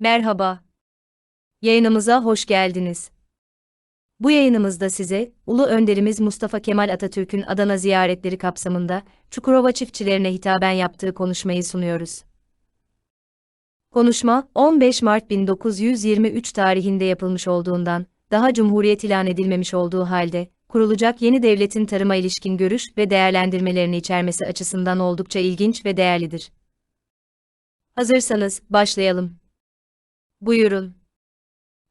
Merhaba. Yayınımıza hoş geldiniz. Bu yayınımızda size, Ulu Önderimiz Mustafa Kemal Atatürk'ün Adana ziyaretleri kapsamında, Çukurova çiftçilerine hitaben yaptığı konuşmayı sunuyoruz. Konuşma, 15 Mart 1923 tarihinde yapılmış olduğundan, daha Cumhuriyet ilan edilmemiş olduğu halde, kurulacak yeni devletin tarıma ilişkin görüş ve değerlendirmelerini içermesi açısından oldukça ilginç ve değerlidir. Hazırsanız, başlayalım. Buyurun.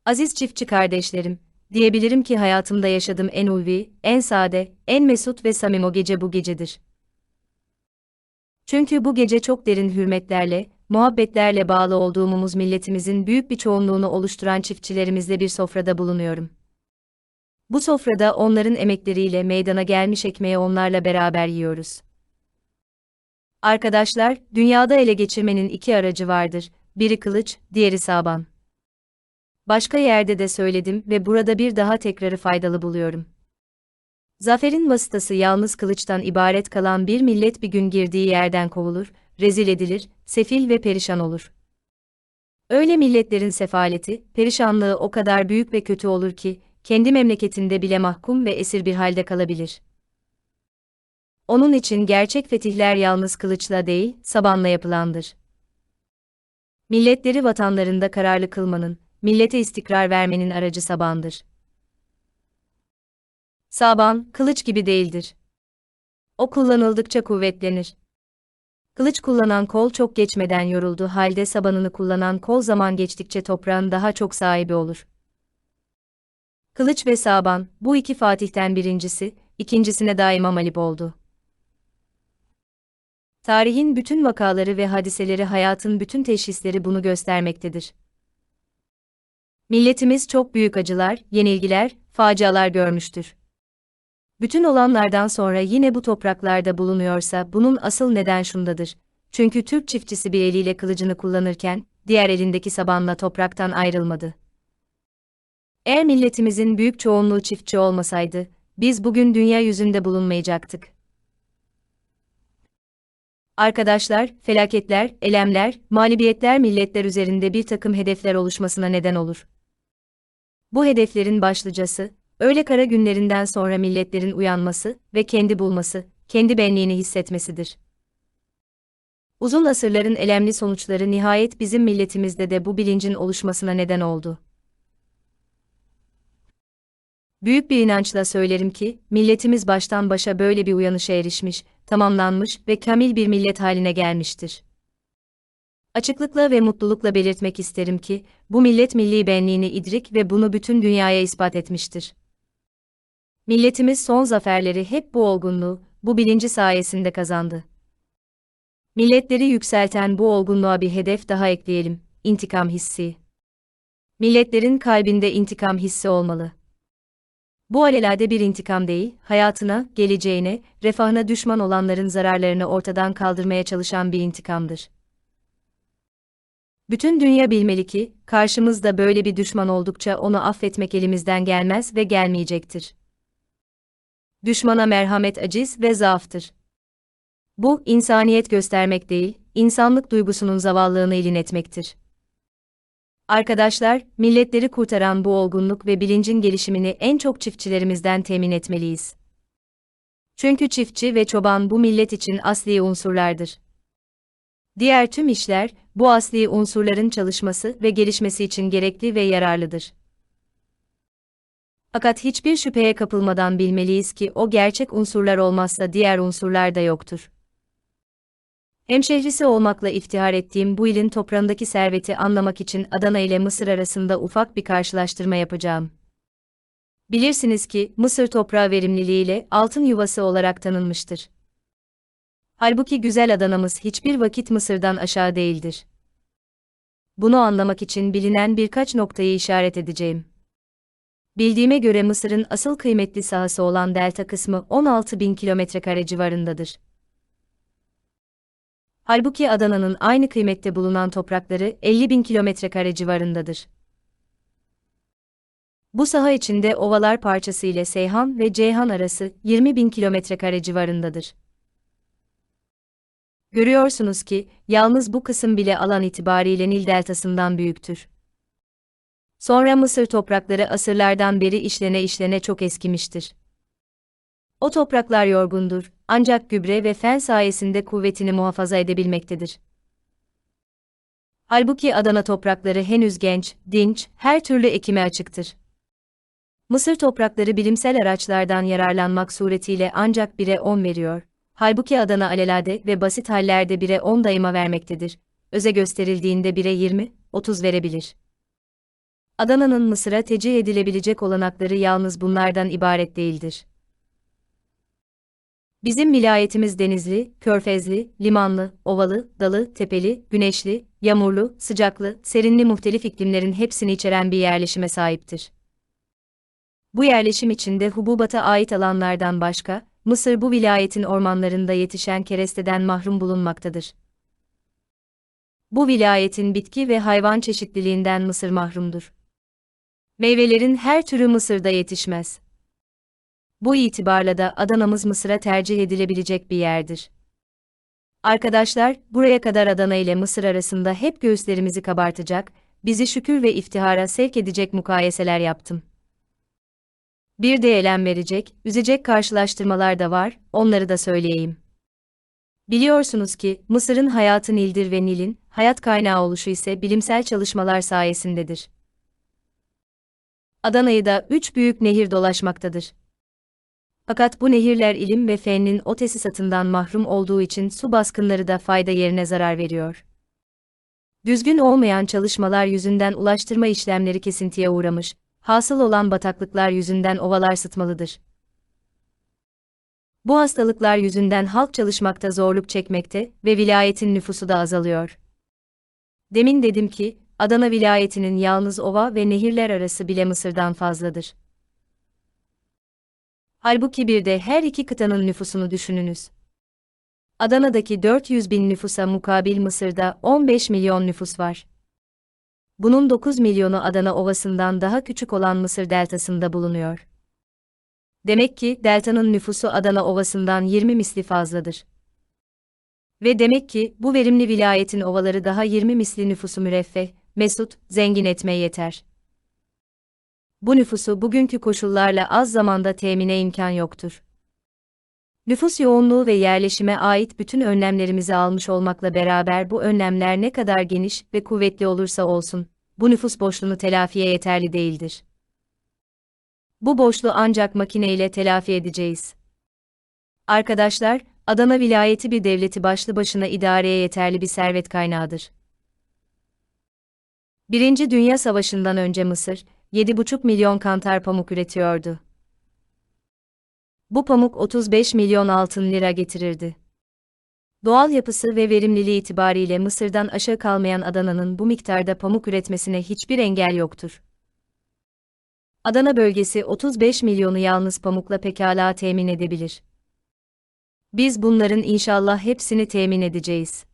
Aziz çiftçi kardeşlerim, diyebilirim ki hayatımda yaşadığım en ulvi, en sade, en mesut ve samim o gece bu gecedir. Çünkü bu gece çok derin hürmetlerle, muhabbetlerle bağlı olduğumuz milletimizin büyük bir çoğunluğunu oluşturan çiftçilerimizle bir sofrada bulunuyorum. Bu sofrada onların emekleriyle meydana gelmiş ekmeği onlarla beraber yiyoruz. Arkadaşlar, dünyada ele geçirmenin iki aracı vardır, biri kılıç, diğeri saban. Başka yerde de söyledim ve burada bir daha tekrarı faydalı buluyorum. Zaferin vasıtası yalnız kılıçtan ibaret kalan bir millet bir gün girdiği yerden kovulur, rezil edilir, sefil ve perişan olur. Öyle milletlerin sefaleti, perişanlığı o kadar büyük ve kötü olur ki, kendi memleketinde bile mahkum ve esir bir halde kalabilir. Onun için gerçek fetihler yalnız kılıçla değil, sabanla yapılandır. Milletleri vatanlarında kararlı kılmanın, millete istikrar vermenin aracı sabandır. Saban, kılıç gibi değildir. O kullanıldıkça kuvvetlenir. Kılıç kullanan kol çok geçmeden yoruldu halde sabanını kullanan kol zaman geçtikçe toprağın daha çok sahibi olur. Kılıç ve saban, bu iki fatihten birincisi, ikincisine daima malip oldu. Tarihin bütün vakaları ve hadiseleri hayatın bütün teşhisleri bunu göstermektedir. Milletimiz çok büyük acılar, yenilgiler, facialar görmüştür. Bütün olanlardan sonra yine bu topraklarda bulunuyorsa bunun asıl neden şundadır. Çünkü Türk çiftçisi bir eliyle kılıcını kullanırken, diğer elindeki sabanla topraktan ayrılmadı. Eğer milletimizin büyük çoğunluğu çiftçi olmasaydı, biz bugün dünya yüzünde bulunmayacaktık. Arkadaşlar, felaketler, elemler, mağlubiyetler milletler üzerinde bir takım hedefler oluşmasına neden olur. Bu hedeflerin başlıcası, öyle kara günlerinden sonra milletlerin uyanması ve kendi bulması, kendi benliğini hissetmesidir. Uzun asırların elemli sonuçları nihayet bizim milletimizde de bu bilincin oluşmasına neden oldu. Büyük bir inançla söylerim ki, milletimiz baştan başa böyle bir uyanışa erişmiş, tamamlanmış ve kamil bir millet haline gelmiştir. Açıklıkla ve mutlulukla belirtmek isterim ki, bu millet milli benliğini idrik ve bunu bütün dünyaya ispat etmiştir. Milletimiz son zaferleri hep bu olgunluğu, bu bilinci sayesinde kazandı. Milletleri yükselten bu olgunluğa bir hedef daha ekleyelim, intikam hissi. Milletlerin kalbinde intikam hissi olmalı. Bu alelade bir intikam değil, hayatına, geleceğine, refahına düşman olanların zararlarını ortadan kaldırmaya çalışan bir intikamdır. Bütün dünya bilmeli ki, karşımızda böyle bir düşman oldukça onu affetmek elimizden gelmez ve gelmeyecektir. Düşmana merhamet aciz ve zaaftır. Bu, insaniyet göstermek değil, insanlık duygusunun zavallığını ilin etmektir. Arkadaşlar, milletleri kurtaran bu olgunluk ve bilincin gelişimini en çok çiftçilerimizden temin etmeliyiz. Çünkü çiftçi ve çoban bu millet için asli unsurlardır. Diğer tüm işler, bu asli unsurların çalışması ve gelişmesi için gerekli ve yararlıdır. Fakat hiçbir şüpheye kapılmadan bilmeliyiz ki o gerçek unsurlar olmazsa diğer unsurlar da yoktur. Hemşehrisi olmakla iftihar ettiğim bu ilin toprağındaki serveti anlamak için Adana ile Mısır arasında ufak bir karşılaştırma yapacağım. Bilirsiniz ki Mısır toprağı verimliliğiyle altın yuvası olarak tanınmıştır. Halbuki güzel Adana'mız hiçbir vakit Mısır'dan aşağı değildir. Bunu anlamak için bilinen birkaç noktayı işaret edeceğim. Bildiğime göre Mısır'ın asıl kıymetli sahası olan delta kısmı 16 bin kilometre kare civarındadır. Halbuki Adana'nın aynı kıymette bulunan toprakları 50 bin kilometre kare civarındadır. Bu saha içinde ovalar parçası ile Seyhan ve Ceyhan arası 20 bin kilometre kare civarındadır. Görüyorsunuz ki, yalnız bu kısım bile alan itibariyle Nil deltasından büyüktür. Sonra Mısır toprakları asırlardan beri işlene işlene çok eskimiştir. O topraklar yorgundur, ancak gübre ve fen sayesinde kuvvetini muhafaza edebilmektedir. Halbuki Adana toprakları henüz genç, dinç, her türlü ekime açıktır. Mısır toprakları bilimsel araçlardan yararlanmak suretiyle ancak 1'e 10 veriyor. Halbuki Adana alelade ve basit hallerde 1'e 10 dayıma vermektedir. Öze gösterildiğinde 1'e 20, 30 verebilir. Adana'nın Mısır'a tecih edilebilecek olanakları yalnız bunlardan ibaret değildir. Bizim vilayetimiz denizli, körfezli, limanlı, ovalı, dalı, tepeli, güneşli, yağmurlu, sıcaklı, serinli muhtelif iklimlerin hepsini içeren bir yerleşime sahiptir. Bu yerleşim içinde hububata ait alanlardan başka, Mısır bu vilayetin ormanlarında yetişen keresteden mahrum bulunmaktadır. Bu vilayetin bitki ve hayvan çeşitliliğinden Mısır mahrumdur. Meyvelerin her türü Mısır'da yetişmez. Bu itibarla da Adana'mız Mısır'a tercih edilebilecek bir yerdir. Arkadaşlar, buraya kadar Adana ile Mısır arasında hep göğüslerimizi kabartacak, bizi şükür ve iftihara sevk edecek mukayeseler yaptım. Bir de elem verecek, üzecek karşılaştırmalar da var, onları da söyleyeyim. Biliyorsunuz ki, Mısır'ın hayatı Nil'dir ve Nil'in, hayat kaynağı oluşu ise bilimsel çalışmalar sayesindedir. Adana'yı da üç büyük nehir dolaşmaktadır. Fakat bu nehirler ilim ve fennin o tesisatından mahrum olduğu için su baskınları da fayda yerine zarar veriyor. Düzgün olmayan çalışmalar yüzünden ulaştırma işlemleri kesintiye uğramış, hasıl olan bataklıklar yüzünden ovalar sıtmalıdır. Bu hastalıklar yüzünden halk çalışmakta zorluk çekmekte ve vilayetin nüfusu da azalıyor. Demin dedim ki, Adana vilayetinin yalnız ova ve nehirler arası bile Mısır'dan fazladır. Halbuki bir de her iki kıtanın nüfusunu düşününüz. Adana'daki 400 bin nüfusa mukabil Mısır'da 15 milyon nüfus var. Bunun 9 milyonu Adana Ovası'ndan daha küçük olan Mısır deltasında bulunuyor. Demek ki deltanın nüfusu Adana Ovası'ndan 20 misli fazladır. Ve demek ki bu verimli vilayetin ovaları daha 20 misli nüfusu müreffeh, mesut, zengin etmeye yeter. Bu nüfusu bugünkü koşullarla az zamanda temine imkan yoktur. Nüfus yoğunluğu ve yerleşime ait bütün önlemlerimizi almış olmakla beraber bu önlemler ne kadar geniş ve kuvvetli olursa olsun, bu nüfus boşluğunu telafiye yeterli değildir. Bu boşluğu ancak makineyle telafi edeceğiz. Arkadaşlar, Adana vilayeti bir devleti başlı başına idareye yeterli bir servet kaynağıdır. Birinci Dünya Savaşı'ndan önce Mısır, 7,5 milyon kantar pamuk üretiyordu. Bu pamuk 35 milyon altın lira getirirdi. Doğal yapısı ve verimliliği itibariyle Mısır'dan aşağı kalmayan Adana'nın bu miktarda pamuk üretmesine hiçbir engel yoktur. Adana bölgesi 35 milyonu yalnız pamukla pekala temin edebilir. Biz bunların inşallah hepsini temin edeceğiz.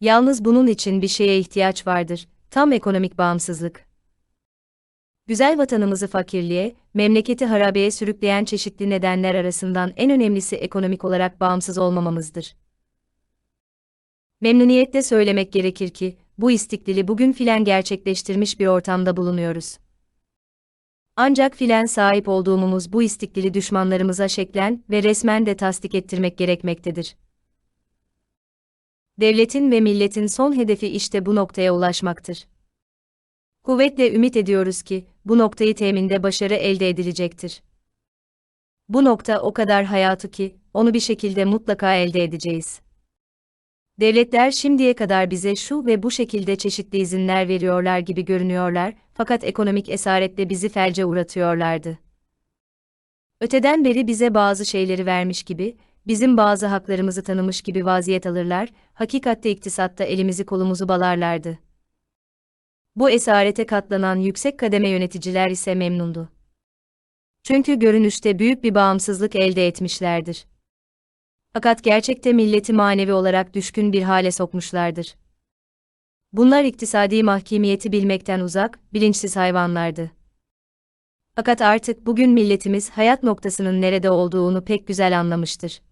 Yalnız bunun için bir şeye ihtiyaç vardır, tam ekonomik bağımsızlık. Güzel vatanımızı fakirliğe, memleketi harabeye sürükleyen çeşitli nedenler arasından en önemlisi ekonomik olarak bağımsız olmamamızdır. Memnuniyetle söylemek gerekir ki, bu istiklili bugün filan gerçekleştirmiş bir ortamda bulunuyoruz. Ancak filan sahip olduğumuz bu istiklili düşmanlarımıza şeklen ve resmen de tasdik ettirmek gerekmektedir. Devletin ve milletin son hedefi işte bu noktaya ulaşmaktır. Kuvvetle ümit ediyoruz ki, bu noktayı teminde başarı elde edilecektir. Bu nokta o kadar hayatı ki, onu bir şekilde mutlaka elde edeceğiz. Devletler şimdiye kadar bize şu ve bu şekilde çeşitli izinler veriyorlar gibi görünüyorlar, fakat ekonomik esaretle bizi felce uğratıyorlardı. Öteden beri bize bazı şeyleri vermiş gibi, bizim bazı haklarımızı tanımış gibi vaziyet alırlar, hakikatte iktisatta elimizi kolumuzu balarlardı. Bu esarete katlanan yüksek kademe yöneticiler ise memnundu. Çünkü görünüşte büyük bir bağımsızlık elde etmişlerdir. Fakat gerçekte milleti manevi olarak düşkün bir hale sokmuşlardır. Bunlar iktisadi mahkemiyeti bilmekten uzak, bilinçsiz hayvanlardı. Fakat artık bugün milletimiz hayat noktasının nerede olduğunu pek güzel anlamıştır.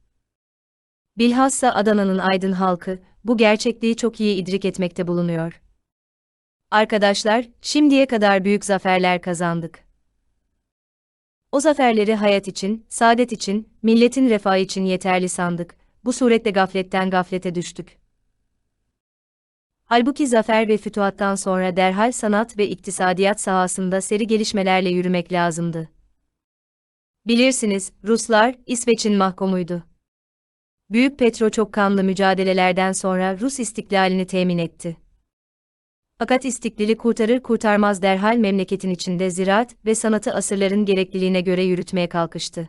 Bilhassa Adana'nın aydın halkı, bu gerçekliği çok iyi idrik etmekte bulunuyor. Arkadaşlar, şimdiye kadar büyük zaferler kazandık. O zaferleri hayat için, saadet için, milletin refahı için yeterli sandık. Bu suretle gafletten gaflete düştük. Halbuki zafer ve fütuhattan sonra derhal sanat ve iktisadiyat sahasında seri gelişmelerle yürümek lazımdı. Bilirsiniz, Ruslar, İsveç'in mahkumuydu. Büyük Petro çok kanlı mücadelelerden sonra Rus istiklalini temin etti. Fakat istiklali kurtarır kurtarmaz derhal memleketin içinde ziraat ve sanatı asırların gerekliliğine göre yürütmeye kalkıştı.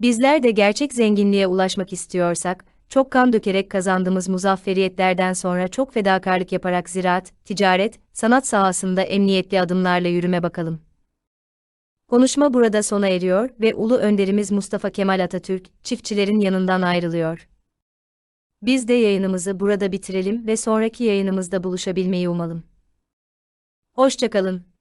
Bizler de gerçek zenginliğe ulaşmak istiyorsak, çok kan dökerek kazandığımız muzafferiyetlerden sonra çok fedakarlık yaparak ziraat, ticaret, sanat sahasında emniyetli adımlarla yürüme bakalım. Konuşma burada sona eriyor ve ulu önderimiz Mustafa Kemal Atatürk, çiftçilerin yanından ayrılıyor. Biz de yayınımızı burada bitirelim ve sonraki yayınımızda buluşabilmeyi umalım. Hoşçakalın.